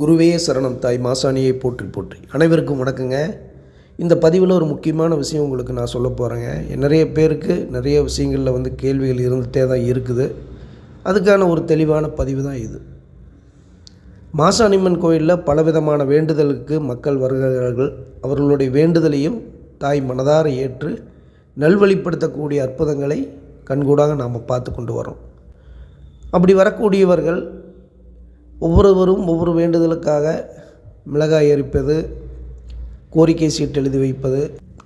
குருவே சரணம் தாய் மாசாணியை போற்றி போற்றி. அனைவருக்கும் வணக்கங்க. இந்த பதிவில் ஒரு முக்கியமான விஷயம் உங்களுக்கு நான் சொல்ல போகிறேங்க நிறைய பேருக்கு நிறைய விஷயங்களில் வந்து கேள்விகள் இருந்துகிட்டே தான் இருக்குது. அதுக்கான ஒரு தெளிவான பதிவு தான் இது. மாசாணியம்மன் கோயிலில் பலவிதமான வேண்டுதலுக்கு மக்கள் வருகிறார்கள். அவர்களுடைய வேண்டுதலையும் தாய் மனதார ஏற்று நல்வழிப்படுத்தக்கூடிய அற்புதங்களை கண்கூடாக நாம் பார்த்து கொண்டு வரோம். அப்படி வரக்கூடியவர்கள் ஒவ்வொருவரும் ஒவ்வொரு வேண்டுதலுக்காக மிளகாய் எரிப்பது கோரிக்கை சீட்டு எழுதி வைப்பது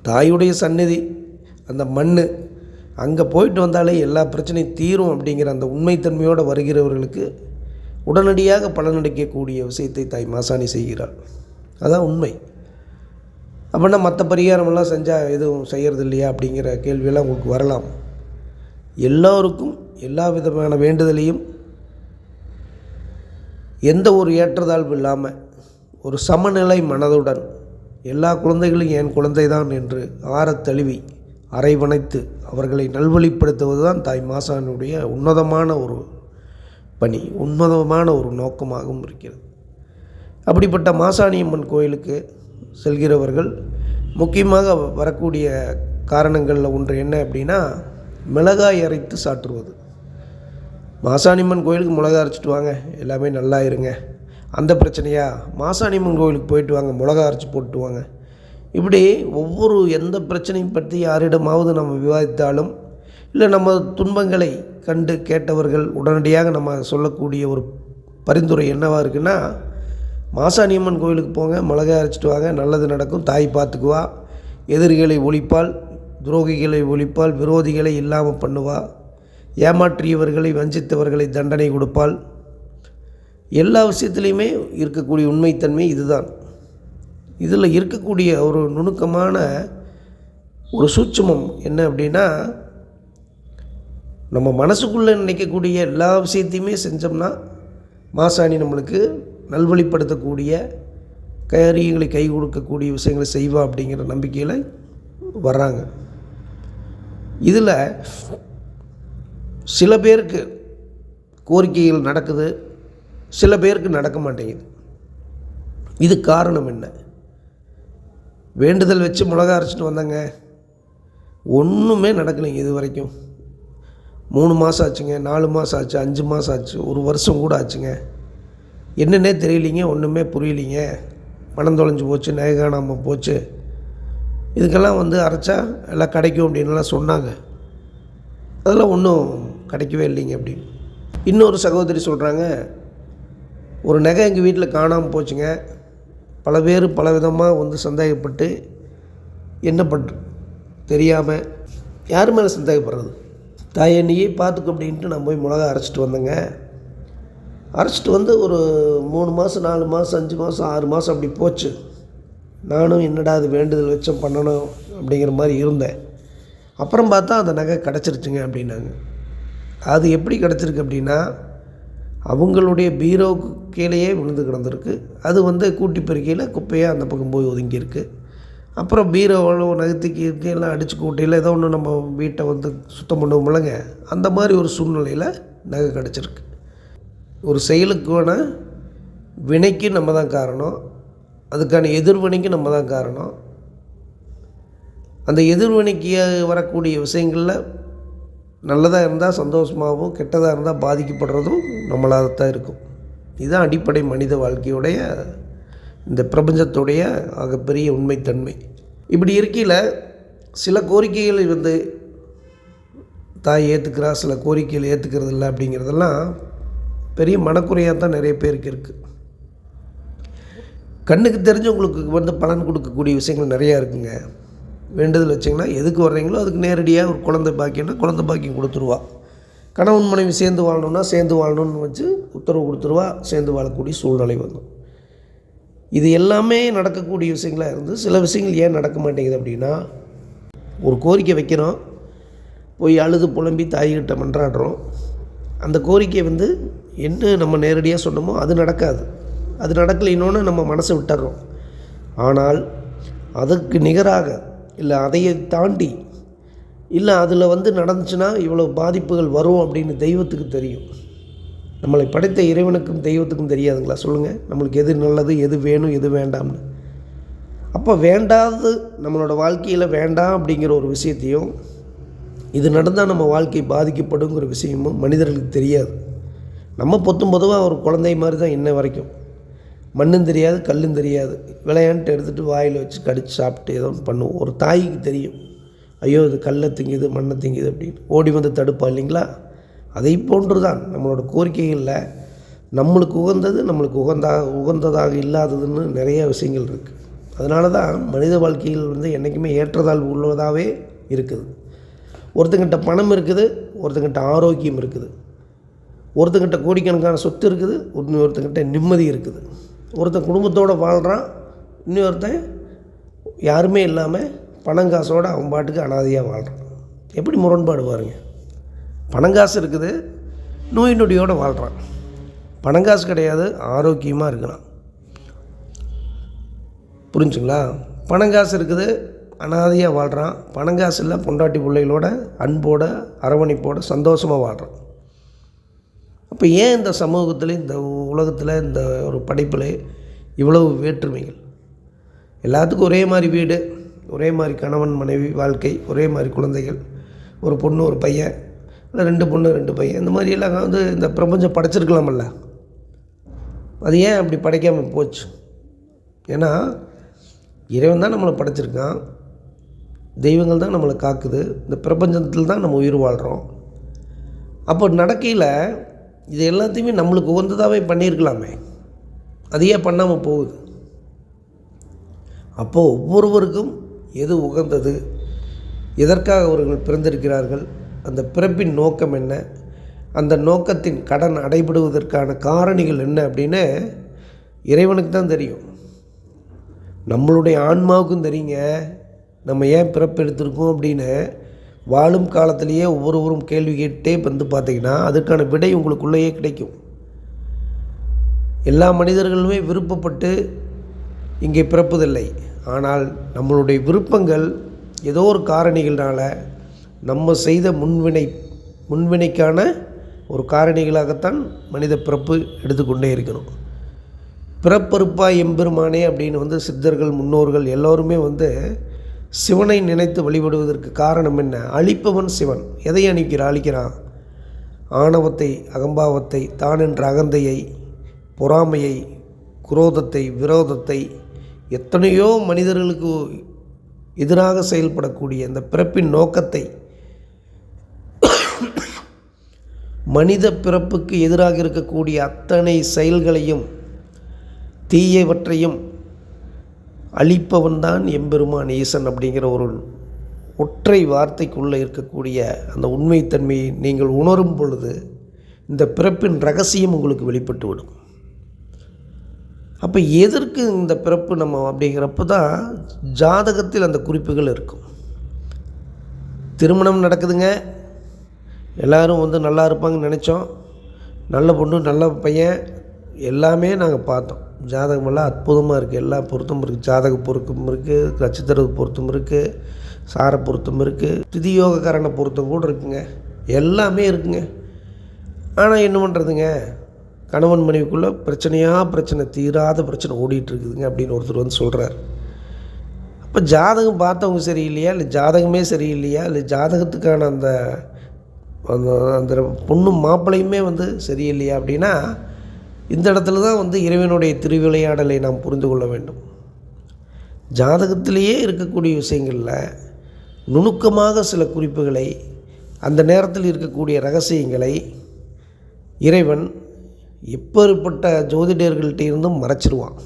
தாயுடைய சந்நிதி அந்த மண் அங்கே போயிட்டு வந்தாலே எல்லா பிரச்சனையும் தீரும் அப்படிங்கிற அந்த உண்மைத்தன்மையோடு வருகிறவர்களுக்கு உடனடியாக பலனளிக்கக்கூடிய விஷயத்தை தாய் மாசாணி செய்கிறாள். அதான் உண்மை. அப்படின்னா மற்ற பரிகாரமெல்லாம் செஞ்சால் எதுவும் செய்கிறது இல்லையா அப்படிங்கிற கேள்வியெல்லாம் உங்களுக்கு வரலாம். எல்லோருக்கும் எல்லா விதமான வேண்டுதலையும் எந்த ஒரு ஏற்றத்தாழ்வு இல்லாமல் ஒரு சமநிலை மனதுடன் எல்லா குழந்தைகளும் என் குழந்தை தான் என்று ஆறத் தழுவி அரைவணைத்து அவர்களை நல்வழிப்படுத்துவது தான் தாய் மாசானுடைய உன்னதமான ஒரு பணி உன்னதமான ஒரு நோக்கமாகவும் இருக்கிறது. அப்படிப்பட்ட மாசாணியம்மன் கோயிலுக்கு செல்கிறவர்கள் முக்கியமாக வரக்கூடிய காரணங்களில் ஒன்று என்ன அப்படின்னா மிளகாய் அரைத்து சாற்றுவது. மாசாணியம்மன் கோயிலுக்கு மிளகா அரைச்சிட்டு வாங்க. எல்லாமே நல்லா இருங்க. அந்த பிரச்சனையா? மாசாணியம்மன் கோயிலுக்கு போயிட்டு வாங்க. மிளகா அரைச்சி போட்டு வாங்க. இப்படி ஒவ்வொரு எந்த பிரச்சனையும் பற்றி யாரிடமாவது நம்ம விவாதித்தாலும் இல்லை நம்ம துன்பங்களை கண்டு கேட்டவர்கள் உடனடியாக நம்ம சொல்லக்கூடிய ஒரு பரிந்துரை என்னவாக இருக்குன்னா மாசாணியம்மன் கோயிலுக்கு போங்க. மிளகா அரைச்சிட்டு வாங்க. நல்லது நடக்கும். தாய் பார்த்துக்குவா. எதிரிகளை ஒழிப்பால் துரோகிகளை ஒழிப்பால் விரோதிகளை இல்லாமல் பண்ணுவா. ஏமாற்றியவர்களை வஞ்சித்தவர்களை தண்டனை கொடுப்பால் எல்லா விஷயத்துலையுமே இருக்கக்கூடிய உண்மைத்தன்மை இதுதான். இதில் இருக்கக்கூடிய ஒரு நுணுக்கமான ஒரு சூட்சமம் என்ன அப்படின்னா நம்ம மனசுக்குள்ளே நினைக்கக்கூடிய எல்லா விஷயத்தையுமே செஞ்சோம்னா மாசாணி நம்மளுக்கு நல்வழிப்படுத்தக்கூடிய காரியங்களை கை கொடுக்கக்கூடிய விஷயங்களை செய்வா அப்படிங்கிற நம்பிக்கையில் வர்றாங்க. இதில் சில பேருக்கு கோரிக்கைகள் நடக்குது சில பேருக்கு நடக்க மாட்டேங்குது. இது காரணம் என்ன? வேண்டுதல் வச்சு மிளகா அரைச்சிட்டு வந்தாங்க. ஒன்றுமே நடக்கலைங்க இது வரைக்கும். மூணு மாதம் ஆச்சுங்க நாலு மாதம் ஆச்சு அஞ்சு மாதம் ஆச்சு ஒரு வருஷம் கூட ஆச்சுங்க. என்னன்னே தெரியலிங்க ஒன்றுமே புரியலிங்க. மனம் தொலைஞ்சு போச்சு நகை போச்சு. இதுக்கெல்லாம் வந்து அரைச்சா எல்லாம் கிடைக்கும் அப்படின்லாம் சொன்னாங்க. அதெல்லாம் ஒன்றும் கிடைக்கவே இல்லைங்க அப்படின்னு இன்னொரு சகோதரி சொல்கிறாங்க ஒரு நகை எங்கள் வீட்டில் காணாமல் போச்சுங்க. பல பேர் பல விதமாக வந்து சந்தேகப்பட்டு என்ன பண்ணுற தெரியாமல் யார் மேலே சந்தேகப்படுறது? தாயை நீயே பார்த்துக்க அப்படின்ட்டு நான் போய் மிளகா அரைச்சிட்டு வந்தேங்க. அரைச்சிட்டு வந்து ஒரு மூணு மாதம் நாலு மாதம் அஞ்சு மாதம் ஆறு மாதம் அப்படி போச்சு. நானும் என்னடா அது வேண்டுதல் வச்சம் பண்ணணும் அப்படிங்கிற மாதிரி இருந்தேன். அப்புறம் பார்த்தா அந்த நகை கிடச்சிருச்சுங்க அப்படின்னாங்க. அது எப்படி கிடச்சிருக்கு அப்படின்னா அவங்களுடைய பீரோவுக்கு கீழேயே விழுந்து கிடந்திருக்கு. அது வந்து கூட்டி பெருக்கையில் குப்பையாக அந்த பக்கம் போய் ஒதுங்கியிருக்கு. அப்புறம் பீரோவில் நகர்த்திக்கு இருக்கையெல்லாம் அடித்து கூட்டையில் ஏதோ ஒன்று நம்ம வீட்டை வந்து சுத்தம் பண்ணுவோம்லங்க அந்த மாதிரி ஒரு சூழ்நிலையில் நகை கிடச்சிருக்கு. ஒரு செயலுக்கான வினைக்கு நம்ம தான் காரணம். அதுக்கான எதிர்வினைக்கு நம்ம தான் காரணம். அந்த எதிர்வினைக்கு வரக்கூடிய விஷயங்களில் நல்லதாக இருந்தால் சந்தோஷமாகவும் கெட்டதாக இருந்தால் பாதிக்கப்படுறதும் நம்மளாக தான் இருக்கும். இதுதான் அடிப்படை மனித வாழ்க்கையுடைய இந்த பிரபஞ்சத்துடைய ஆகப்பெரிய உண்மைத்தன்மை. இப்படி இருக்கையில் சில கோரிக்கைகள் வந்து தாய் ஏற்றுக்கிறா சில கோரிக்கைகள் ஏற்றுக்கிறது இல்லை அப்படிங்கிறதெல்லாம் பெரிய மனக்குறையாக தான் நிறைய பேருக்கு இருக்குது கண்ணுக்கு தெரிஞ்சவங்களுக்கு வந்து பலன் கொடுக்கக்கூடிய விஷயங்கள் நிறையா இருக்குங்க. வேண்டுதல் வச்சிங்கன்னா எதுக்கு வர்றீங்களோ அதுக்கு நேரடியாக ஒரு குழந்தை பாக்கியம்னா குழந்தை பாக்கியம் கொடுத்துருவா. கணவன் மனைவி சேர்ந்து வாழணும்னா சேர்ந்து வாழணும்னு வச்சு உத்தரவு கொடுத்துருவா சேர்ந்து வாழக்கூடிய சூழ்நிலை வந்துடும் இது எல்லாமே நடக்கக்கூடிய விஷயங்களாக இருந்து சில விஷயங்கள் ஏன் நடக்க மாட்டேங்குது அப்படின்னா ஒரு கோரிக்கை வைக்கிறோம் போய் அழுது புலம்பி தாய்கிட்ட மன்றாடுறோம். அந்த கோரிக்கை வந்து என்ன நம்ம நேரடியாக சொன்னோமோ அது நடக்காது. அது நடக்கலைன்னொன்று நம்ம மனசை விட்டுறோம். ஆனால் அதற்கு நிகராக இல்லை அதையை தாண்டி இல்லை அதில் வந்து நடந்துச்சுன்னா இவ்வளோ பாதிப்புகள் வரும் அப்படின்னு தெய்வத்துக்கு தெரியும். நம்மளை படைத்த இறைவனுக்கும் தெய்வத்துக்கும் தெரியாதுங்களா? சொல்லுங்கள் நம்மளுக்கு எது நல்லது எது வேணும் எது வேண்டாம்னு. அப்போ வேண்டாது நம்மளோட வாழ்க்கையில் வேண்டாம் அப்படிங்கிற ஒரு விஷயத்தையும் இது நடந்தால் நம்ம வாழ்க்கை பாதிக்கப்படுங்கிற விஷயமும் மனிதர்களுக்கு தெரியாது. நம்ம பொத்தும் பொதுவாக ஒரு குழந்தை மாதிரி தான் இன்ன வரைக்கும். மண்ணும் தெரியாது கல்லும் தெரியாது. விளையாண்டு எடுத்துகிட்டு வாயில் வச்சு கடிச்சு சாப்பிட்டு ஏதோ ஒன்று பண்ணுவோம். ஒரு தாய்க்கு தெரியும். ஐயோ இது கல்லை திங்குது மண்ணை திங்குது அப்படின்னு. ஓடி வந்து தடுப்பா இல்லைங்களா? அதை போன்று தான் நம்மளோட கோரிக்கைகளில் நம்மளுக்கு உகந்தது நம்மளுக்கு உகந்தாக உகந்ததாக இல்லாததுன்னு நிறைய விஷயங்கள் இருக்குது அதனால தான் மனித வாழ்க்கையில் வந்து என்றைக்குமே ஏற்றத்தாழ்வு உள்ளதாகவே இருக்குது. ஒருத்தங்கிட்ட பணம் இருக்குது ஒருத்தங்கிட்ட ஆரோக்கியம் இருக்குது. ஒருத்தங்கிட்ட கோடிக்கணக்கான சொத்து இருக்குது இன்னொருத்தங்கிட்ட நிம்மதி இருக்குது. ஒருத்தன் குடும்பத்தோடு வாழ்கிறான் இன்னொருத்தன் யாருமே இல்லாமல் பணங்காசோடு அவன் பாட்டுக்கு அனாதையாக வாழ்கிறான் எப்படி முரண்பாடு பாருங்க. பணங்காசு இருக்குது நோய் நொடியோடு வாழ்கிறான் பணங்காசு கிடையாது ஆரோக்கியமாக இருக்கிறான். புரிஞ்சுங்களா? பணங்காசு இருக்குது அனாதையாக வாழ்கிறான் பணங்காசு இல்லை பொண்டாட்டி பிள்ளைகளோட அன்போட அரவணைப்போட சந்தோஷமாக வாழ்கிறான் அப்போ ஏன் இந்த சமூகத்தில் இந்த உலகத்தில் இந்த ஒரு படைப்பில் இவ்வளவு வேற்றுமைகள். எல்லாத்துக்கும் ஒரே மாதிரி வீடு ஒரே மாதிரி கணவன் மனைவி வாழ்க்கை ஒரே மாதிரி குழந்தைகள் ஒரு பொண்ணு ஒரு பையன் இல்லை ரெண்டு பொண்ணு ரெண்டு பையன் இந்த மாதிரி எல்லாம் வந்து இந்த பிரபஞ்சம் படைச்சிருக்கலாமல்ல அது ஏன் அப்படி படைக்காமல் போச்சு? ஏன்னா இறைவன் தான் நம்மளை படைச்சிருக்கான். தெய்வங்கள் தான் நம்மளை காக்குது. இந்த பிரபஞ்சத்தில் தான் நம்ம உயிர் வாழ்கிறோம் அப்போ நடக்கையில் இது எல்லாத்தையுமே நம்மளுக்கு உகந்ததாகவே பண்ணியிருக்கலாமே. அதையே பண்ணாமல் போகுது. அப்போது ஒவ்வொருவருக்கும் எது உகந்தது? எதற்காக அவர்கள் பிறந்திருக்கிறார்கள்? அந்த பிறப்பின் நோக்கம் என்ன? அந்த நோக்கத்தின் கடன் அடைபடுவதற்கான காரணிகள் என்ன அப்படின்னு இறைவனுக்கு தான் தெரியும். நம்மளுடைய ஆன்மாவுக்கும் தெரியுங்க. நம்ம ஏன் பிறப்பு எடுத்திருக்கோம் அப்படின்னு வாழும் காலத்திலேயே ஒவ்வொருவரும் கேள்வி கேட்டே வந்து பார்த்தீங்கன்னா அதுக்கான விடை உங்களுக்குள்ளேயே கிடைக்கும். எல்லா மனிதர்களுமே விருப்பப்பட்டு இங்கே பிறப்பதில்லை. ஆனால் நம்மளுடைய விருப்பங்கள் ஏதோ ஒரு காரணிகளால் நம்ம செய்த முன்வினை முன்வினைக்கான ஒரு காரணிகளாகத்தான் மனித பிறப்பு எடுத்துக்கொண்டே இருக்கணும் பிறப்பறுப்பா எம்பெருமானே அப்படின்னு வந்து சித்தர்கள் முன்னோர்கள் எல்லோருமே வந்து சிவனை நினைத்து வழிபடுவதற்கு காரணம் என்ன? அழிப்பவன் சிவன். எதை அழிக்கிறான் அழிக்கிறான். ஆணவத்தை அகம்பாவத்தை தான் என்ற அகந்தையை பொறாமையை குரோதத்தை விரோதத்தை எத்தனையோ மனிதர்களுக்கு எதிராக செயல்படக்கூடிய இந்த பிறப்பின் நோக்கத்தை மனித பிறப்புக்கு எதிராக இருக்கக்கூடிய அத்தனை செயல்களையும் தீயவற்றையும் அழிப்பவன் தான் எம்பெருமான் ஈசன் அப்படிங்கிற ஒரு ஒற்றை வார்த்தைக்குள்ளே இருக்கக்கூடிய அந்த உண்மைத்தன்மையை நீங்கள் உணரும் பொழுது இந்த பிறப்பின் ரகசியம் உங்களுக்கு வெளிப்பட்டு விடும். அப்போ எதற்கு இந்த பிறப்பு நம்ம அப்படிங்கிறப்ப தான் ஜாதகத்தில் அந்த குறிப்புகள் இருக்கும். திருமணம் நடக்குதுங்க. எல்லோரும் வந்து நல்லா இருப்பாங்கன்னு நினச்சோம். நல்ல பொண்ணு நல்ல பையன் எல்லாமே நாங்கள் பார்த்தோம். ஜாதகமெல்லாம் அற்புதமாக இருக்குது. எல்லா பொருத்தமும் இருக்குது. ஜாதக பொருத்தம் இருக்குது. நட்சத்திர பொருத்தம் இருக்குது. சார பொருத்தம் இருக்குது. திதியோகக்காரன பொருத்தம் கூட இருக்குங்க. எல்லாமே இருக்குங்க. ஆனால் என்ன பண்ணுறதுங்க கணவன் மனைவிக்குள்ளே பிரச்சனையாக பிரச்சனை தீராத பிரச்சனை ஓடிட்டுருக்குதுங்க அப்படின்னு ஒருத்தர் வந்து சொல்கிறார் அப்போ ஜாதகம் பார்த்தவங்க சரியில்லையா? இல்லை ஜாதகமே சரியில்லையா? இல்லை ஜாதகத்துக்கான அந்த அந்த அந்த பொண்ணும் மாப்பிள்ளையுமே வந்து சரியில்லையா அப்படின்னா இந்த இடத்துல தான் வந்து இறைவனுடைய திருவிளையாடலை நாம் புரிந்து கொள்ள வேண்டும். ஜாதகத்திலேயே இருக்கக்கூடிய விஷயங்களில் நுணுக்கமாக சில குறிப்புகளை அந்த நேரத்தில் இருக்கக்கூடிய ரகசியங்களை இறைவன் எப்பேற்பட்ட ஜோதிடர்கள்ட்ட இருந்தும் மறைச்சிருவான்.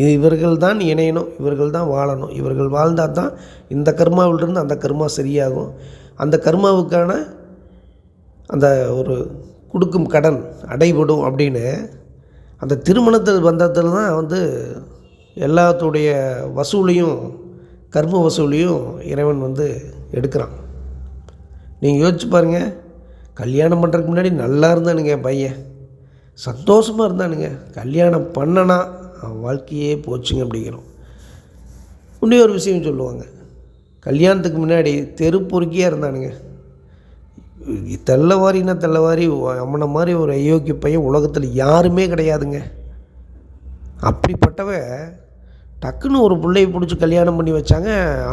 இது இவர்கள் தான் இணையணும் இவர்கள் தான் வாழணும் இவர்கள் வாழ்ந்தால் தான் இந்த கர்மாவிலிருந்து அந்த கர்மா சரியாகும். அந்த கர்மாவுக்கான அந்த ஒரு கொடுக்கும் கடன் அடைபடும் அப்படின்னு அந்த திருமணத்தில் பந்தத்தில் தான் வந்து எல்லாத்துடைய வசூலையும் கர்ம வசூலையும் இறைவன் வந்து எடுக்கிறான். நீங்கள் யோசிச்சு பாருங்கள் கல்யாணம் பண்ணுறதுக்கு முன்னாடி நல்லா இருந்தானுங்க என் பையன். சந்தோஷமாக இருந்தானுங்க. கல்யாணம் பண்ணனா அவன் வாழ்க்கையே போச்சுங்க அப்படிங்கிறோம். இன்னும் ஒரு விஷயம் சொல்லுவாங்க. கல்யாணத்துக்கு முன்னாடி தெரு பொறுக்கியாக இருந்தானுங்க. தெல்லவாரின்னா தெல்லவாரி அவனை மாதிரி ஒரு அயோக்கிய பையன் உலகத்தில் யாருமே கிடையாதுங்க. அப்படிப்பட்டவன் டக்குன்னு ஒரு பிள்ளையை பிடிச்சி கல்யாணம் பண்ணி வச்சாங்க.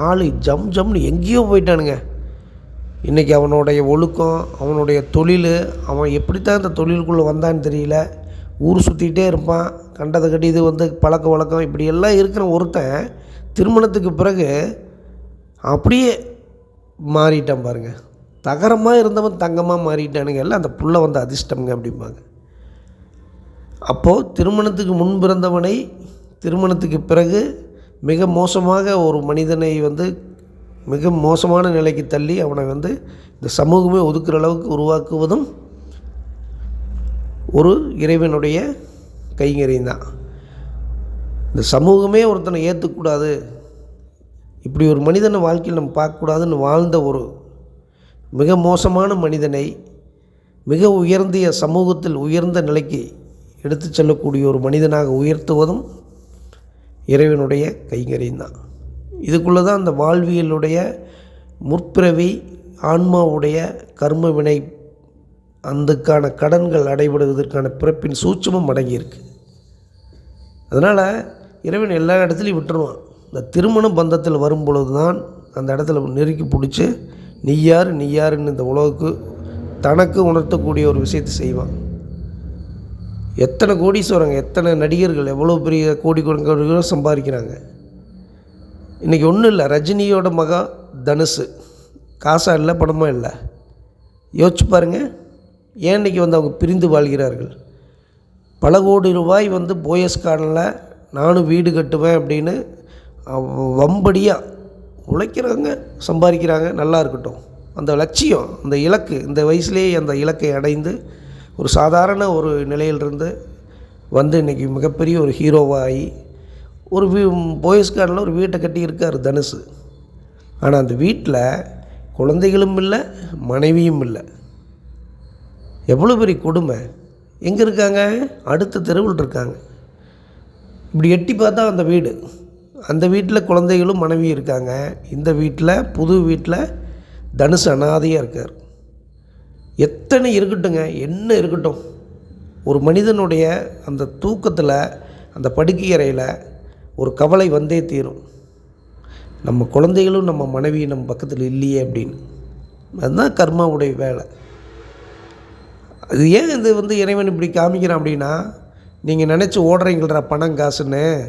ஆள் ஜம் ஜம்னு எங்கேயோ போயிட்டானுங்க. இன்றைக்கி அவனுடைய ஒழுக்கம் அவனுடைய தொழில் அவன் எப்படித்தான் இந்த தொழிலுக்குள்ளே வந்தான்னு தெரியல. ஊர் சுற்றிக்கிட்டே இருப்பான். கண்டதை கட்டி இது வந்து பழக்க வழக்கம் இப்படியெல்லாம் இருக்கிற ஒருத்தன் திருமணத்துக்கு பிறகு அப்படியே மாறிட்டான் பாருங்கள் தகரமாக இருந்தவன் தங்கமாக மாறிட்டானுங்க. எல்லாம் அந்த புள்ள வந்து அதிர்ஷ்டம்ங்க அப்படிம்பாங்க. அப்போது திருமணத்துக்கு முன் பிறந்தவனை திருமணத்துக்கு பிறகு மிக மோசமாக ஒரு மனிதனை வந்து மிக மோசமான நிலைக்கு தள்ளி அவனை வந்து இந்த சமூகமே ஒதுக்குற அளவுக்கு உருவாக்குவதும் ஒரு இறைவனுடைய கைங்கரியம் இந்த சமூகமே ஒருத்தனை ஏற்றுக்கூடாது இப்படி ஒரு மனிதனை வாழ்க்கையில் நம்ம பார்க்கக்கூடாதுன்னு வாழ்ந்த ஒரு மிக மோசமான மனிதனை மிக உயர்ந்திய சமூகத்தில் உயர்ந்த நிலைக்கு எடுத்து செல்லக்கூடிய ஒரு மனிதனாக உயர்த்துவதும் இறைவனுடைய கைங்கரியம்தான் இதுக்குள்ளே தான் அந்த வாழ்வியலுடைய முற்பிறவி ஆன்மாவுடைய கர்ம வினை அதுக்கான கடன்கள் அடைபடுவதற்கான பிறப்பின் சூட்சமும் அடங்கியிருக்கு. அதனால் இறைவன் எல்லா இடத்துலையும் விட்டுருவான். இந்த திருமண பந்தத்தில் வரும் பொழுது தான் அந்த இடத்துல நெருக்கி பிடிச்சி நீ யார் நீ யாருன்னு இந்த உலகுக்கு தனக்கு உணர்த்தக்கூடிய ஒரு விஷயத்தை செய்வான். எத்தனை கோடீஸ்வரங்க எத்தனை நடிகர்கள் எவ்வளோ பெரிய கோடி கோடி சம்பாதிக்கிறாங்க. இன்றைக்கி ஒன்றும் இல்லை ரஜினியோட மகா தனுஷு காசாக இல்லை படமும் இல்லை. யோசிச்சு பாருங்கள் ஏன் இன்றைக்கி வந்து அவங்க பிரிந்து வாழ்கிறார்கள்? பல கோடி ரூபாய் வந்து போயஸ் கார்டனில் நானும் வீடு கட்டுவேன் அப்படின்னு அவ- வம்படியாக உழைக்கிறாங்க சம்பாதிக்கிறாங்க நல்லா இருக்கட்டும். அந்த லட்சியம் அந்த இலக்கு இந்த வயசுலேயே அந்த இலக்கை அடைந்து ஒரு சாதாரண ஒரு நிலையிலிருந்து வந்து இன்றைக்கி மிகப்பெரிய ஒரு ஹீரோவாகி ஒரு வீ போயஸ்கார்டில் ஒரு வீட்டை கட்டி இருக்கார் தனுஷு ஆனால் அந்த வீட்டில் குழந்தைகளும் இல்லை மனைவியும் இல்லை. எவ்வளோ பெரிய கொடுமை. எங்கே இருக்காங்க? அடுத்த தெருவில் இருக்காங்க. இப்படி எட்டி பார்த்தா அந்த வீடு. அந்த வீட்டில் குழந்தைகளும் மனைவி இருக்காங்க. இந்த வீட்டில் புது வீட்டில் தனுஷ் அனாதையாக இருக்கார். எத்தனை இருக்கட்டுங்க என்ன இருக்கட்டும். ஒரு மனிதனுடைய அந்த தூக்கத்தில் அந்த படுக்கை அறையில் ஒரு கவலை வந்தே தீரும். நம்ம குழந்தைகளும் நம்ம மனைவியும் நம்ம பக்கத்தில் இல்லையே அப்படின்னு. அதுதான் கர்மாவுடைய வேலை. அது ஏன் இது வந்து இறைவன் இப்படி காமிக்கிறான் அப்படின்னா நீங்கள் நினச்சி ஓடுறீங்களா பணம் காசுன்னு.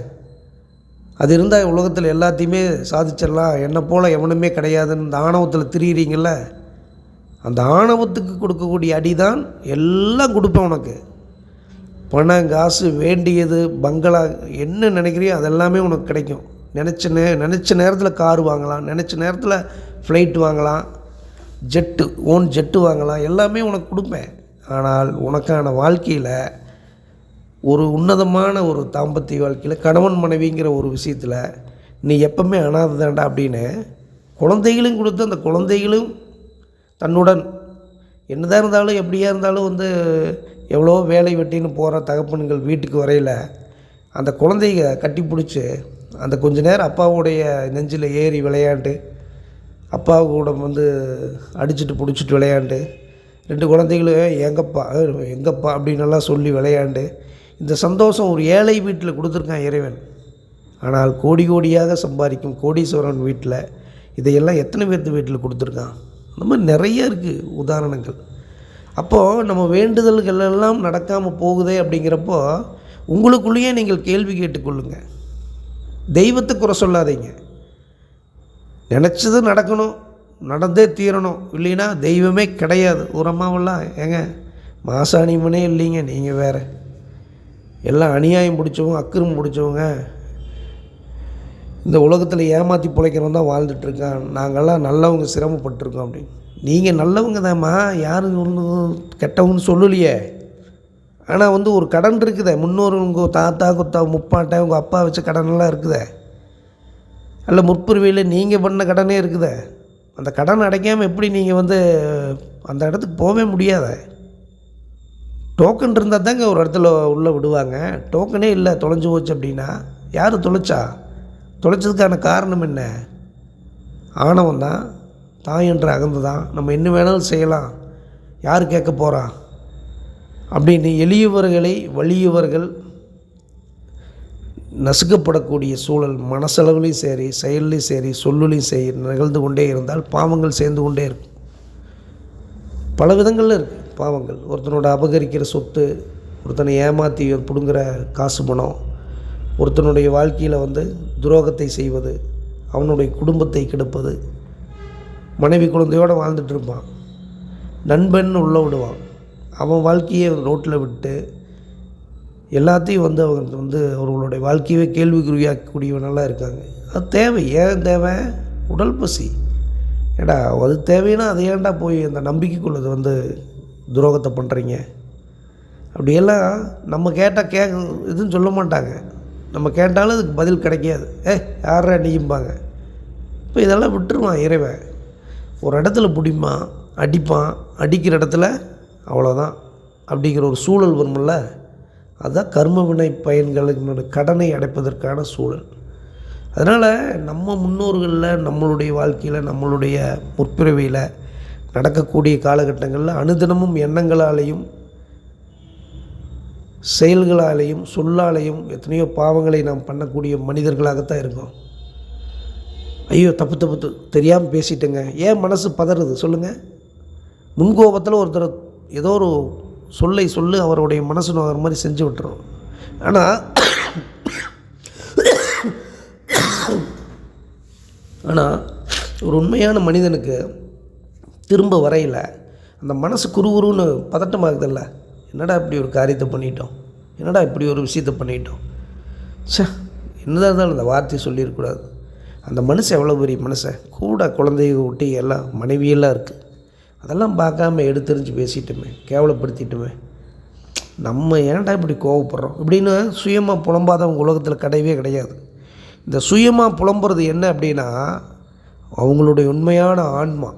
அது இருந்தால் உலகத்தில் எல்லாத்தையுமே சாதிச்சிடலாம். என்னை போல் எவனுமே கிடையாதுன்னு இந்த ஆணவத்தில் திரியிறீங்கள அந்த ஆணவத்துக்கு கொடுக்கக்கூடிய அடி தான் எல்லாம் கொடுப்பேன் உனக்கு. பணம் காசு வேண்டியது பங்களா என்ன நினைக்கிறியோ அதெல்லாமே உனக்கு கிடைக்கும். நினச்ச நே நினச்ச நேரத்தில் கார் வாங்கலாம் நினச்ச நேரத்தில் ஃப்ளைட் வாங்கலாம் ஜெட்டு ஓன் ஜெட்டு வாங்கலாம் எல்லாமே உனக்கு கொடுப்பேன். ஆனால் உனக்கான வாழ்க்கையில் ஒரு உன்னதமான ஒரு தாம்பத்திய வாழ்க்கையில் கணவன் மனைவிங்கிற ஒரு விஷயத்தில் நீ எப்பவுமே அனாதை தாண்டா அப்படின்னு குழந்தைகளும் கொடுத்து அந்த குழந்தைகளும் தன்னுடன் என்னதான் இருந்தாலும் எப்படியா இருந்தாலும் வந்து எவ்வளோ வேலை வெட்டின்னு போகிற தகப்பன்கள் வீட்டுக்கு வரையில் அந்த குழந்தைங்க கட்டி பிடிச்சி அந்த கொஞ்ச நேரம் அப்பாவுடைய நெஞ்சில் ஏறி விளையாண்டு அப்பா கூட வந்து அடிச்சுட்டு பிடிச்சிட்டு விளையாண்டு ரெண்டு குழந்தைகளும் எங்கப்பா எங்கப்பா அப்படின்னு எல்லாம் சொல்லி விளையாண்டு இந்த சந்தோஷம் ஒரு ஏழை வீட்டில் கொடுத்துருக்கான் இறைவன். ஆனால் கோடி கோடியாக சம்பாதிக்கும் கோடீஸ்வரன் வீட்டில் இதையெல்லாம் எத்தனை பேர்த்து வீட்டில் கொடுத்துருக்கான்? அந்த மாதிரி நிறைய இருக்குது உதாரணங்கள். அப்போது நம்ம வேண்டுதல்கள் எல்லாம் நடக்காமல் போகுதே அப்படிங்கிறப்போ உங்களுக்குள்ளேயே நீங்கள் கேள்வி கேட்டுக்கொள்ளுங்க. தெய்வத்தை குறை சொல்லாதீங்க. நினச்சது நடக்கணும் நடந்தே தீரணும். இல்லைன்னா தெய்வமே கிடையாது. ஒரு அம்மாவெல்லாம் ஏங்க மாசாணிமனே இல்லைங்க நீங்கள் வேறு. எல்லாம் அநியாயம் பிடிச்சவங்க அக்கிரம் பிடிச்சவங்க இந்த உலகத்தில் ஏமாற்றி பிழைக்கிறவன் தான் வாழ்ந்துட்டுருக்கான். நாங்கள்லாம் நல்லவங்க சிரமப்பட்டிருக்கோம் அப்படின்னு. நீங்கள் நல்லவங்க தான்மா யாரும் ஒன்றும் கெட்டவங்கன்னு சொல்லலையே. ஆனால் வந்து ஒரு கடன் இருக்குதே. முன்னோர் உங்கள் தாத்தா குத்தா முப்பாட்டை உங்கள் அப்பா வச்ச கடனெல்லாம் இருக்குதே. அல்ல முற்புரிவையில் நீங்கள் பண்ண கடனே இருக்குதே. அந்த கடன் அடைக்காமல் எப்படி நீங்கள் வந்து அந்த இடத்துக்கு போகவே முடியாதே? டோக்கன் இருந்தால் தாங்க ஒரு இடத்துல உள்ளே விடுவாங்க. டோக்கனே இல்லை தொலைஞ்சு போச்சு அப்படின்னா. யார் தொலைச்சா? தொலைச்சதுக்கான காரணம் என்ன? ஆணவம் தான். தாய் என்ற அகந்து தான் நம்ம என்ன வேணாலும் செய்யலாம். யார் கேட்க போகிறா அப்படின்னு எளியவர்களை வலியவர்கள் நசுக்கப்படக்கூடிய சூழல் மனசளவுலையும் சரி செயல்லையும் சரி சொல்லுலையும் சரி நிகழ்ந்து கொண்டே இருந்தால் பாவங்கள் சேர்ந்து கொண்டே இருக்கும். பல விதங்களில் இருக்குது பாவங்கள். ஒருத்தனோட அபகரிக்கிற சொத்து ஒருத்தனை ஏமாற்றி பிடுங்குற காசு பணம் ஒருத்தனுடைய வாழ்க்கையில் வந்து துரோகத்தை செய்வது அவனுடைய குடும்பத்தை கெடுப்பது. மனைவி குழந்தையோடு வாழ்ந்துட்டு இருப்பான். நண்பன் உள்ளே விடுவான். அவன் வாழ்க்கையை ரோட்டில் விட்டு எல்லாத்தையும் வந்து அவங்க வந்து அவர்களுடைய வாழ்க்கையவே கேள்விக்குறியாக்கக்கூடியவனெல்லாம் இருக்காங்க. அது தேவை. ஏன் தேவை? உடல் பசி. ஏடா அது தேவைன்னா அதை ஏன்டா போய் அந்த நம்பிக்கைக்குள்ளது வந்து துரோகத்தை பண்ணுறீங்க அப்படியெல்லாம் நம்ம கேட்டால் கே எதுவும் சொல்ல மாட்டாங்க. நம்ம கேட்டாலும் அதுக்கு பதில் கிடைக்காது. ஏ யாரா நீயும்பாங்க. இப்போ இதெல்லாம் விட்டுருவான் இறைவன். ஒரு இடத்துல பிடிப்பான் அடிப்பான் அடிக்கிற இடத்துல அவ்வளோதான் அப்படிங்கிற ஒரு சூழல் வரும்ல. அதுதான் கர்ம வினை பயன்களுக்கு கடனை அடைப்பதற்கான சூழல். அதனால் நம்ம முன்னோர்களில் நம்மளுடைய வாழ்க்கையில் நம்மளுடைய முற்பிறவியில் நடக்கக்கூடிய காலகட்டங்களில் அனுதினமும் எண்ணங்களாலேயும் செயல்களாலேயும் சொல்லாலேயும் எத்தனையோ பாவங்களை நாம் பண்ணக்கூடிய மனிதர்களாகத்தான் இருக்கோம். ஐயோ தப்பு தப்பு தெரியாமல் பேசிட்டேங்க. ஏன் மனசு பதறுது? சொல்லுங்கள் முன்கோபத்தில் ஒருத்தர் ஏதோ ஒரு சொல்லை சொல்லு அவருடைய மனசு நோகிற மாதிரி செஞ்சு விட்டுரும். ஆனால் ஆனால் ஒரு உண்மையான மனிதனுக்கு திரும்ப வரையில். அந்த மனசு குறுகுறுன்னு பதட்டமாகுதில்ல. என்னடா இப்படி ஒரு காரியத்தை பண்ணிட்டோம்? என்னடா இப்படி ஒரு விஷயத்தை பண்ணிட்டோம்? சே என்னதான் இருந்தாலும் அந்த வார்த்தையை சொல்லிடக்கூடாது அந்த மனுஷன் எவ்வளோ பெரிய மனுஷன்? கூட குழந்தைய ஒட்டி எல்லாம் மனைவியெல்லாம் இருக்குது அதெல்லாம் பார்க்காம எடுத்தெறிஞ்சு பேசிட்டோமே கேவலப்படுத்திட்டுமே. நம்ம ஏன்டா இப்படி கோவப்படுறோம்? இப்படின்னு சுயமாக புலம்பாதவங்க உலகத்தில் கிடையவே கிடையாது. இந்த சுயமாக புலம்புறது என்ன அப்படின்னா அவங்களுடைய உண்மையான ஆன்மா.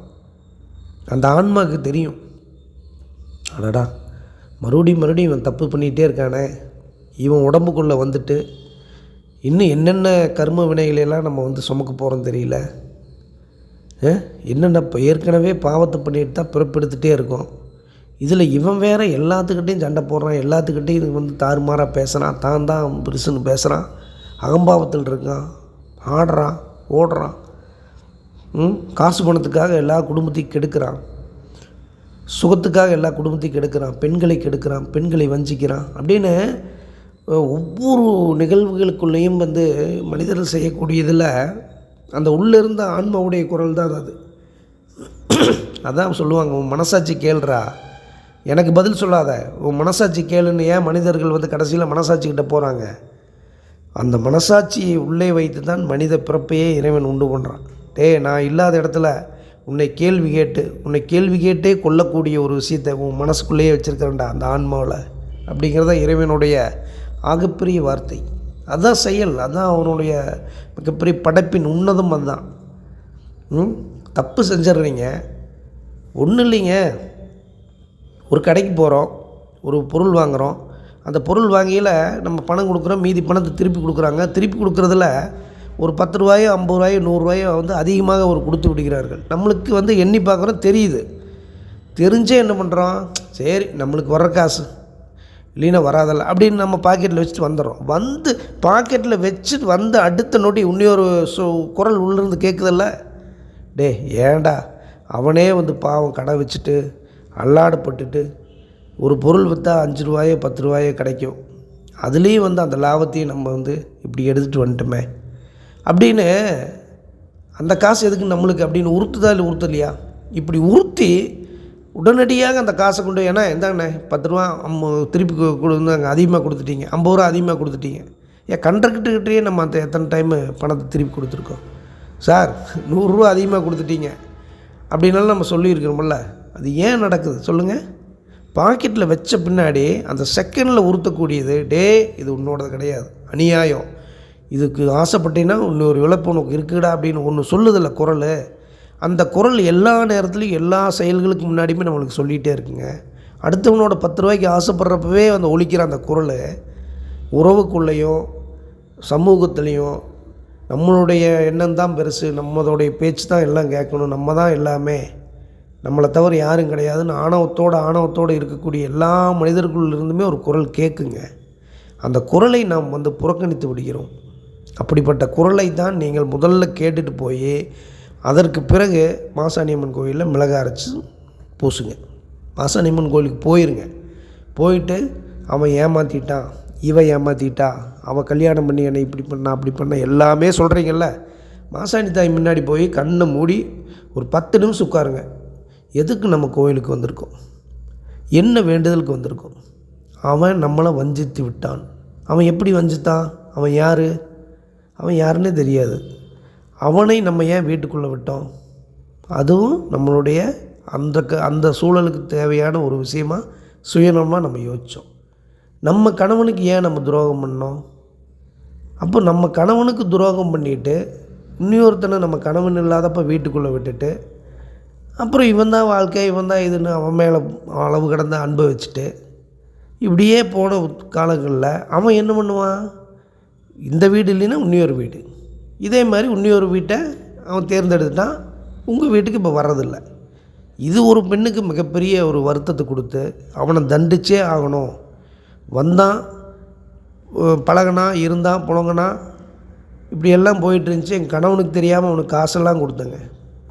அந்த ஆன்மாவுக்கு தெரியும். அடடா மறுபடியும் மறுபடியும் இவன் தப்பு பண்ணிகிட்டே இருக்கானே. இவன் உடம்புக்குள்ளே வந்துட்டு இன்னும் என்னென்ன கர்ம வினைகளெல்லாம் நம்ம வந்து சுமக்க போகிறோம் தெரியல. ஆ? என்னென்ன இப்போ ஏற்கனவே பாவத்தை பண்ணிட்டு தான் பிறப்பெடுத்துகிட்டே இருக்கோம். இதில் இவன் வேற எல்லாத்துக்கிட்டையும் சண்டை போடுறான். எல்லாத்துக்கிட்டையும் இது வந்து தாறுமாறாக பேசுகிறான் தான் தான் பெருசுன்னு பேசுகிறான் அகம்பாவத்தில் இருக்கான். ஆடுறான். ஓடுறான். காசு பணத்துக்காக எல்லா குடும்பத்தையும் கெடுக்கிறான். சுகத்துக்காக எல்லா குடும்பத்தையும் கெடுக்கிறான். பெண்களை கெடுக்கிறான். பெண்களை வஞ்சிக்கிறான். அப்படின்னு ஒவ்வொரு நிகழ்வுகளுக்குள்ளேயும் வந்து மனிதர்கள் செய்யக்கூடியதில் அந்த உள்ளே இருந்த ஆன்மாவுடைய குரல் தான் அது. அதான் சொல்லுவாங்க உன் மனசாட்சி கேளுறா. எனக்கு பதில் சொல்லாத. உன் மனசாட்சி கேளுன்னு ஏன் மனிதர்கள் வந்து கடைசியில் மனசாட்சிக்கிட்ட போகிறாங்க அந்த மனசாட்சியை உள்ளே வைத்து தான் மனித பிறப்பையே இறைவன் உண்டு பண்ணுறான் டேய் நான் இல்லாத இடத்துல உன்னை கேள்வி கேட்டு உன்னை கேள்வி கேட்டே கொல்லக்கூடிய ஒரு விஷயத்தை உன் மனசுக்குள்ளேயே வச்சுருக்கிறேன்டா அந்த ஆன்மாவில். அப்படிங்கிறத இறைவனுடைய ஆகப்பெரிய வார்த்தை. அதுதான் செயல் அதுதான் அவனுடைய மிகப்பெரிய படைப்பின் உன்னதம் அதுதான். ம்? தப்பு செஞ்சிடுறீங்க. ஒன்றும் இல்லைங்க. ஒரு கடைக்கு போகிறோம் ஒரு பொருள் வாங்குகிறோம் அந்த பொருள் வாங்கியில் நம்ம பணம் கொடுக்குறோம் மீதி பணத்தை திருப்பி கொடுக்குறாங்க. திருப்பி கொடுக்குறதுல ஒரு பத்து ரூபாயோ ஐம்பது ரூபாயோ நூறுரூவாயோ வந்து அதிகமாக ஒரு கொடுத்து விடுகிறார்கள். நம்மளுக்கு வந்து எண்ணி பார்க்குறோம் தெரியுது. தெரிஞ்சே என்ன பண்ணுறோம் சரி நம்மளுக்கு வர்ற காசு. இல்லைன்னா வராதல்ல. அப்படின்னு நம்ம பாக்கெட்டில் வச்சுட்டு வந்துடுறோம். வந்து பாக்கெட்டில் வச்சுட்டு வந்து அடுத்த நொடி இன்னொரு சு குரல் உள்ளிருந்து கேட்குதல்ல டே ஏன்டா? அவனே வந்து பாவம் கடை வச்சுட்டு அல்லாடப்பட்டுட்டு ஒரு பொருள் விற்றா அஞ்சு ரூபாயோ பத்து ரூபாயோ கிடைக்கும். அதுலேயும் வந்து அந்த லாபத்தையும் நம்ம வந்து இப்படி எடுத்துகிட்டு வந்துட்டோமே. அப்படின்னு அந்த காசு எதுக்கு நம்மளுக்கு அப்படின்னு உறுத்துதா இல்லை உறுத்தலையா? இப்படி உறுத்தி உடனடியாக அந்த காசை கொண்டு ஏன்னா இந்தாங்கண்ணே பத்து ரூபா அம்ம திருப்பி கொடுத்தாங்க அதிகமாக கொடுத்துட்டீங்க. ஐம்பது ரூபா அதிகமாக கொடுத்துட்டீங்க. ஏன் கண்டக்டர்கிட்டயே நம்ம அந்த எத்தனை டைமு பணத்தை திருப்பி கொடுத்துருக்கோம்? சார் நூறுரூவா அதிகமாக கொடுத்துட்டீங்க. அப்படின்னாலும் நம்ம சொல்லியிருக்கிறோம்ல. அது ஏன் நடக்குது? சொல்லுங்கள் பாக்கெட்டில் வச்ச பின்னாடி அந்த செகண்டில் உறுத்தக்கூடியது டே இது உன்னோடது கிடையாது. அநியாயம். இதுக்கு ஆசைப்பட்டீங்கன்னா இன்னொரு இழப்பு உனக்கு இருக்குடா அப்படின்னு ஒன்று சொல்லுதில்ல குரல். அந்த குரல் எல்லா நேரத்துலையும் எல்லா செயல்களுக்கு முன்னாடியுமே நம்மளுக்கு சொல்லிகிட்டே இருக்குங்க. அடுத்தவனோட பத்து ரூபாய்க்கு ஆசைப்படுறப்பவே அந்த ஒழிக்கிற அந்த குரல். உறவுக்குள்ளேயும் சமூகத்துலேயும் நம்மளுடைய எண்ணம் தான் பெருசு நம்மளுடைய பேச்சு தான் எல்லாம் கேட்கணும் நம்ம தான் எல்லாமே. நம்மளை தவிர யாரும் கிடையாதுன்னு ஆணவத்தோடு ஆணவத்தோடு இருக்கக்கூடிய எல்லா மனிதர்களிலிருந்துமே ஒரு குரல் கேட்குங்க. அந்த குரலை நாம் வந்து புறக்கணித்து விடுகிறோம். அப்படிப்பட்ட குரலை தான் நீங்கள் முதல்ல கேட்டுட்டு போய் அதற்கு பிறகு மாசாணியம்மன் கோயிலில் மிளகா அரைச்சி பூசுங்க. மாசாணியம்மன் கோயிலுக்கு போயிருங்க. போயிட்டு அவன் ஏமாற்றிட்டான் இவன் ஏமாற்றிட்டா அவன் கல்யாணம் பண்ணி என்னை இப்படி பண்ணா அப்படி பண்ண எல்லாமே சொல்கிறீங்கல்ல மாசாணி தாய் முன்னாடி போய் கண்ணை மூடி ஒரு பத்து நிமிஷம் உட்காருங்க. எதுக்கு நம்ம கோயிலுக்கு வந்திருக்கோம்? என்ன வேண்டுதலுக்கு வந்திருக்கோம்? அவன் நம்மளை வஞ்சித்து விட்டான். அவன் எப்படி வஞ்சித்தான்? அவன் யார்? அவன் யாருன்னே தெரியாது. அவனை நம்ம ஏன் வீட்டுக்குள்ளே விட்டோம்? அதுவும் நம்மளுடைய அந்த க அந்த சூழலுக்கு தேவையான ஒரு விஷயமா சுயநலமாக நம்ம யோசித்தோம் நம்ம கணவனுக்கு ஏன் நம்ம துரோகம் பண்ணோம்? அப்போ நம்ம கணவனுக்கு துரோகம் பண்ணிட்டு இன்னொருத்தனை நம்ம கணவன் இல்லாதப்போ வீட்டுக்குள்ளே விட்டுட்டு அப்புறம் இவன் தான் வாழ்க்கை இவன் தான் இதுன்னு அவன் மேலே அளவு கடந்த அனுபவிச்சுட்டு இப்படியே போன காலங்களில் அவன் என்ன பண்ணுவான்? இந்த வீடு இல்லைன்னா இன்னொரு வீடு. இதே மாதிரி இன்னொரு வீட்டை அவன் தேர்ந்தெடுத்துட்டான். உங்கள் வீட்டுக்கு இப்போ வர்றதில்ல. இது ஒரு பெண்ணுக்கு மிகப்பெரிய ஒரு வருத்தத்தை கொடுத்து அவனை தண்டிச்சே ஆகணும். வந்தான் அஹ் பழகுனா இருந்தான் புழங்கினா இப்படியெல்லாம் போயிட்டுருந்துச்சு. என் கணவனுக்கு தெரியாமல் அவனுக்கு காசெல்லாம் கொடுத்தேங்க.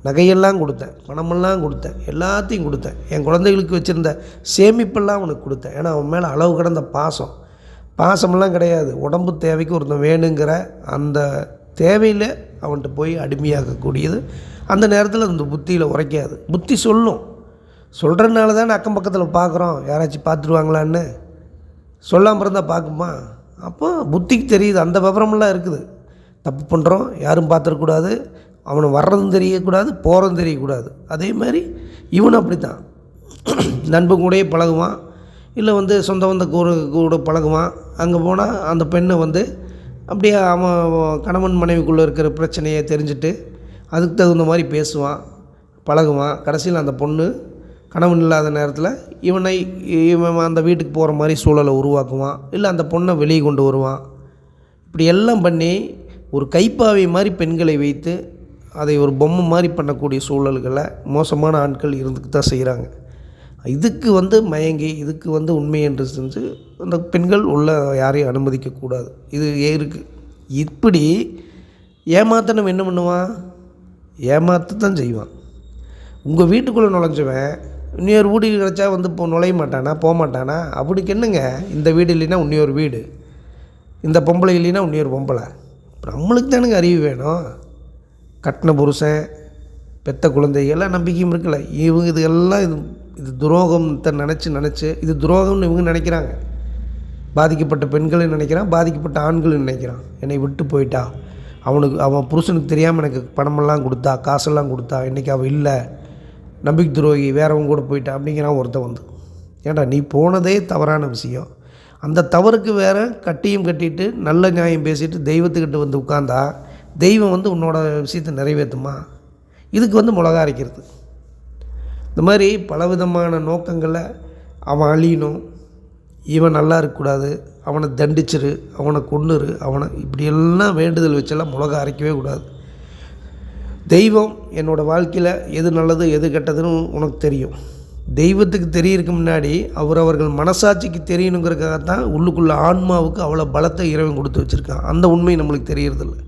நகையெல்லாம் கொடுத்தேன். பணமெல்லாம் கொடுத்தேன். எல்லாத்தையும் கொடுத்தேன். என் குழந்தைகளுக்கு வச்சுருந்த சேமிப்பெல்லாம் அவனுக்கு கொடுத்தேன். ஏன்னா அவன் மேலே அளவு கடந்த பாசம். பாசமெல்லாம் கிடையாது. உடம்பு தேவைக்கு ஒருத்தன் வேணுங்கிற அந்த தேவையில் அவன்கிட்ட போய் அடிமையாகக்கூடியது. அந்த நேரத்தில் அந்த புத்தியில் உரைக்காது. புத்தி சொல்லும். சொல்கிறதுனால தானே அக்கம் பக்கத்தில் பார்க்குறோம் யாராச்சும் பார்த்துருவாங்களான்னு சொல்லாமல் இருந்தால் பார்க்குமா அப்போ புத்திக்கு தெரியுது. அந்த விவரமெல்லாம் இருக்குது. தப்பு பண்ணுறோம் யாரும் பார்த்துடக்கூடாது அவனை வர்றதும் தெரியக்கூடாது போகிறதும் தெரியக்கூடாது. அதே மாதிரி இவனும் அப்படி தான் நண்பன் கூடயே பழகுவான். இல்லை வந்து சொந்த பந்த கூட கூட பழகுவான். அங்கே போனால் அந்த பெண்ணை வந்து அப்படியே அவன் கணவன் மனைவிக்குள்ளே இருக்கிற பிரச்சனையை தெரிஞ்சுட்டு அதுக்கு தகுந்த மாதிரி பேசுவான் பழகுவான். கடைசியில் அந்த பொண்ணு கணவன் இல்லாத நேரத்தில் இவனை இவன் அந்த வீட்டுக்கு போகிற மாதிரி சூழலை உருவாக்குவான். இல்லை அந்த பொண்ணை வெளியே கொண்டு வருவான். இப்படி எல்லாம் பண்ணி ஒரு கைப்பாவை மாதிரி பெண்களை வைத்து அதை ஒரு பொம்மை மாதிரி பண்ணக்கூடிய சூழல்களை மோசமான ஆட்கள் இருந்துக்கு தான் செய்கிறாங்க இதுக்கு வந்து மயங்கி இதுக்கு வந்து உண்மை என்று செஞ்சு அந்த பெண்கள் உள்ள யாரையும் அனுமதிக்கக்கூடாது இது இருக்குது இப்படி ஏமாத்தனம் என்ன பண்ணுவான் ஏமாத்த தான் செய்வான். உங்கள் வீட்டுக்குள்ளே நுழைஞ்சவன் இன்னொரு வீடு கிடச்சா வந்து இப்போ நுழைய மாட்டானா? போக மாட்டானா? அப்படிக்கு என்னங்க? இந்த வீடு இல்லைன்னா இன்னொரு வீடு. இந்த பொம்பளை இல்லைன்னா இன்னொரு பொம்பளை. நம்மளுக்கு தானுங்க அறிவு வேணும். கட்டின புருஷன் பெத்த குழந்தைகள் எல்லாம் நம்பிக்கையும் இருக்குல்ல. இவங்க இது எல்லாம் இது இது துரோகம்த்தை நினச்சி நினச்சி இது துரோகம்னு இவங்க நினைக்கிறாங்க. பாதிக்கப்பட்ட பெண்களும் நினைக்கிறான் பாதிக்கப்பட்ட ஆண்களும் நினைக்கிறான். என்னை விட்டு போயிட்டா? அவனுக்கு அவன் புருஷனுக்கு தெரியாமல் எனக்கு பணமெல்லாம் கொடுத்தா காசெல்லாம் கொடுத்தா இன்றைக்கி அவள் இல்லை. நம்பிக்கை துரோகி வேறவங்க கூட போயிட்டா அப்படிங்கிறான் ஒருத்தன் வந்து. ஏன்டா நீ போனதே தவறான விஷயம். அந்த தவறுக்கு வேற கட்டியும் கட்டிட்டு நல்ல நியாயம் பேசிட்டு தெய்வத்துக்கிட்ட வந்து உட்காந்தா தெய்வம் வந்து உன்னோட விஷயத்தை நிறைவேற்றுமா இதுக்கு வந்து மிளகா அரைக்கிறது. இந்த மாதிரி பலவிதமான நோக்கங்களை அவன் அழியணும். இவன் நல்லா இருக்கக்கூடாது அவனை தண்டிச்சிரு அவனை கொன்னுரு அவனை இப்படியெல்லாம் வேண்டுதல் வச்செல்லாம் மிளகா அரைக்கவே கூடாது. தெய்வம் என்னோடய வாழ்க்கையில் எது நல்லது எது கெட்டதுன்னு உனக்கு தெரியும். தெய்வத்துக்கு தெரியறதுக்கு முன்னாடி அவர் அவர்கள் மனசாட்சிக்கு தெரியணுங்கிறதுக்காகத்தான் உள்ளுக்குள்ளே ஆன்மாவுக்கு அவ்வளோ பலத்தை இறைவன் கொடுத்து வச்சுருக்கான். அந்த உண்மை நம்மளுக்கு தெரியறதில்லை.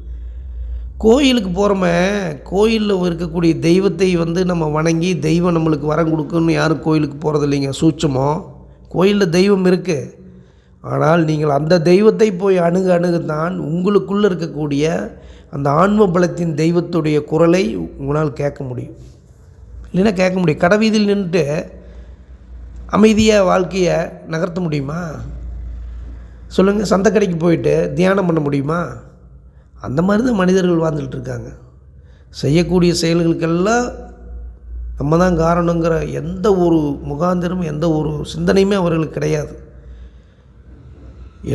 கோயிலுக்கு போகிறோமே கோயிலில் இருக்கக்கூடிய தெய்வத்தை வந்து நம்ம வணங்கி தெய்வம் நம்மளுக்கு வரம் கொடுக்குன்னு யாரும் கோயிலுக்கு போகிறது இல்லைங்க சூட்சமோ கோயிலில் தெய்வம் இருக்குது ஆனால் நீங்கள் அந்த தெய்வத்தை போய் அணுக அணுகத்தான் உங்களுக்குள்ளே இருக்கக்கூடிய அந்த ஆன்ம பலத்தின் தெய்வத்துடைய குரலை உங்களால் கேட்க முடியும். இல்லைன்னா கேட்க முடியும். கடைவீதியில் நின்றுட்டு அமைதியாக வாழ்க்கையை நகர்த்த முடியுமா? சொல்லுங்கள் சந்தைக்கடைக்கு போயிட்டு தியானம் பண்ண முடியுமா? அந்த மாதிரி தான் மனிதர்கள் வாழ்ந்துட்டு இருக்காங்க செய்யக்கூடிய செயல்களுக்கெல்லாம் நம்ம தான் காரணங்கிற எந்த ஒரு முகாந்திரமும் எந்த ஒரு சிந்தனையுமே அவர்களுக்கு கிடையாது.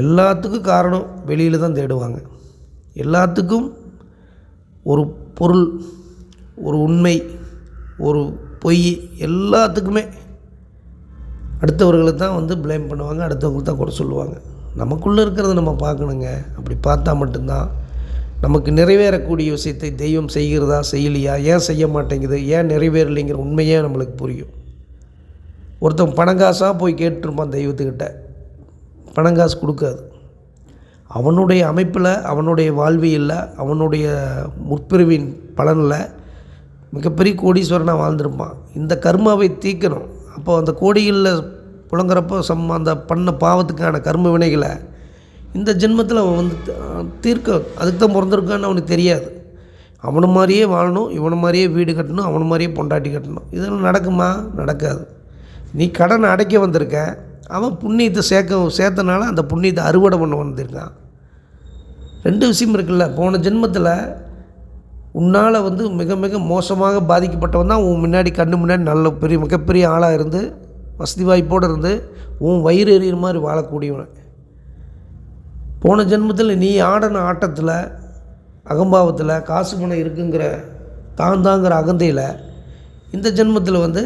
எல்லாத்துக்கும் காரணம் வெளியில் தான் தேடுவாங்க. எல்லாத்துக்கும் ஒரு பொருள் ஒரு உண்மை ஒரு பொய் எல்லாத்துக்குமே அடுத்தவர்களை தான் வந்து ப்ளேம் பண்ணுவாங்க அடுத்தவங்களுக்கு தான் குறை சொல்லுவாங்க. நமக்குள்ளே இருக்கிறத நம்ம பார்க்கணுங்க. அப்படி பார்த்தா மட்டும்தான் நமக்கு நிறைவேறக்கூடிய விஷயத்தை தெய்வம் செய்கிறதா செய்யலையா ஏன் செய்ய மாட்டேங்குது ஏன் நிறைவேறலைங்கிற உண்மையே நம்மளுக்கு புரியும். ஒருத்தன் பணங்காசாக போய் கேட்டுருப்பான் தெய்வத்துக்கிட்ட. பணங்காசு கொடுக்காது. அவனுடைய அமைப்பில் அவனுடைய வாழ்வியலில் அவனுடைய முற்பிரிவின் பலனில் மிகப்பெரிய கோடீஸ்வரனாக வாழ்ந்திருப்பான். இந்த கர்மாவை தீர்க்கணும். அப்போ அந்த கோடிகளில் புழங்குறப்போ சம் அந்த பண்ண பாவத்துக்கான கர்ம வினைகளை இந்த ஜென்மத்தில் அவன் வந்து தீர்க்க அதுக்கு தான் பிறந்திருக்கான்னு அவனுக்கு தெரியாது. அவனை மாதிரியே வாழணும் இவனை மாதிரியே வீடு கட்டணும் அவனை மாதிரியே பொண்டாட்டி கட்டணும். இதெல்லாம் நடக்குமா? நடக்காது. நீ கடனை அடைக்க வந்திருக்க அவன் புண்ணியத்தை சேர்க்க சேர்த்தனால அந்த புண்ணியத்தை அறுவடை பண்ண வந்திருக்கான். ரெண்டு விஷயம் இருக்குல்ல போன ஜென்மத்தில் உன்னால் வந்து மிக மிக மோசமாக பாதிக்கப்பட்டவன் தான் உன் முன்னாடி கண்ணு முன்னாடி நல்ல பெரிய மிகப்பெரிய ஆளாக இருந்து வசதி வாய்ப்போடு இருந்து உன் வயிறு எறிகிற மாதிரி வாழக்கூடியவன். போன ஜென்மத்தில் நீ ஆடின ஆட்டத்தில் அகம்பாவத்தில் காசு பணம் இருக்குங்கிற தான் தாங்கிற அகந்தையில் இந்த ஜென்மத்தில் வந்து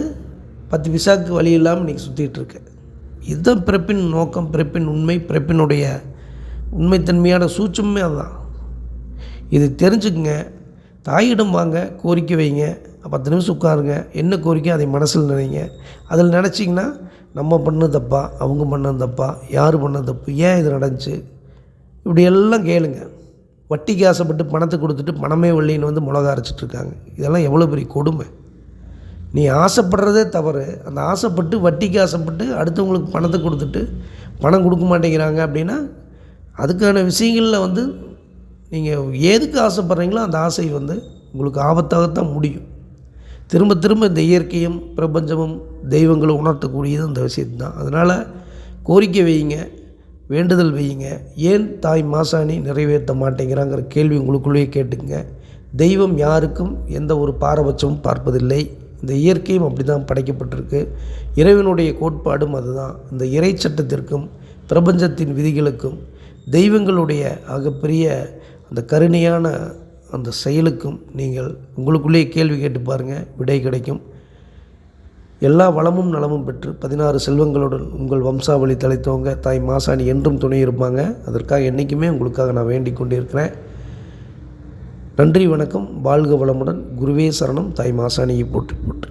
பத்து விசாக்கு வழி இல்லாமல் இன்றைக்கி சுற்றிகிட்ருக்கு இதுதான் பிறப்பின் நோக்கம் பிறப்பின் உண்மை பிறப்பினுடைய உண்மைத்தன்மையான சூட்சமே அதுதான். இது தெரிஞ்சுக்குங்க தாயிடம் வாங்க கோரிக்கை வைங்க பத்து நிமிஷம் உட்காருங்க என்ன கோரிக்கை அதை மனசில் நினைங்க. அதில் நினச்சிங்கன்னா நம்ம பண்ணது தப்பா அவங்க பண்ணது தப்பா யார் பண்ணது தப்பு ஏன் இது நடந்துச்சு? இப்படியெல்லாம் கேளுங்க. வட்டிக்கு ஆசைப்பட்டு பணத்தை கொடுத்துட்டு பணமே வெள்ளின்னு வந்து மிளகா அரைச்சிட்ருக்காங்க. இதெல்லாம் எவ்வளோ பெரிய கொடுமை. நீ ஆசைப்படுறதே தவறு. அந்த ஆசைப்பட்டு வட்டிக்கு ஆசைப்பட்டு அடுத்தவங்களுக்கு பணத்தை கொடுத்துட்டு பணம் கொடுக்க மாட்டேங்கிறாங்க அப்படின்னா அதுக்கான விஷயங்களில் வந்து நீங்கள் எதுக்கு ஆசைப்படுறீங்களோ அந்த ஆசை வந்து உங்களுக்கு ஆபத்தாகத்தான் முடியும். திரும்ப திரும்ப இந்த இயற்கையும் பிரபஞ்சமும் தெய்வங்களும் உணர்த்தக்கூடியது அந்த விஷயத்து தான் அதனால் கோரிக்கை வையுங்க. வேண்டுதல் வையுங்க. ஏன் தாய் மாசாணி நிறைவேற்ற மாட்டேங்கிறாங்கிற கேள்வி உங்களுக்குள்ளேயே கேட்டுங்க தெய்வம் யாருக்கும் எந்த ஒரு பாரபட்சமும் பார்ப்பதில்லை. இந்த இயற்கையும் அப்படி தான் படைக்கப்பட்டிருக்கு. இறைவனுடைய கோட்பாடும் அதுதான். இந்த இறை சட்டத்திற்கும் பிரபஞ்சத்தின் விதிகளுக்கும் தெய்வங்களுடைய ஆகப்பெரிய அந்த கருணையான அந்த செயலுக்கும் நீங்கள் உங்களுக்குள்ளேயே கேள்வி கேட்டு பாருங்கள் விடை கிடைக்கும். எல்லா வளமும் நலமும் பெற்று பதினாறு செல்வங்களுடன் உங்கள் வம்சாவளி தலைத்தவங்க தாய் மாசாணி என்றும் துணை இருப்பாங்க. அதற்காக என்றைக்குமே உங்களுக்காக நான் வேண்டிக் கொண்டிருக்கிறேன். நன்றி வணக்கம். வாழ்க வளமுடன். குருவே சரணம். தாய் மாசாணியை போற்றி போட்டு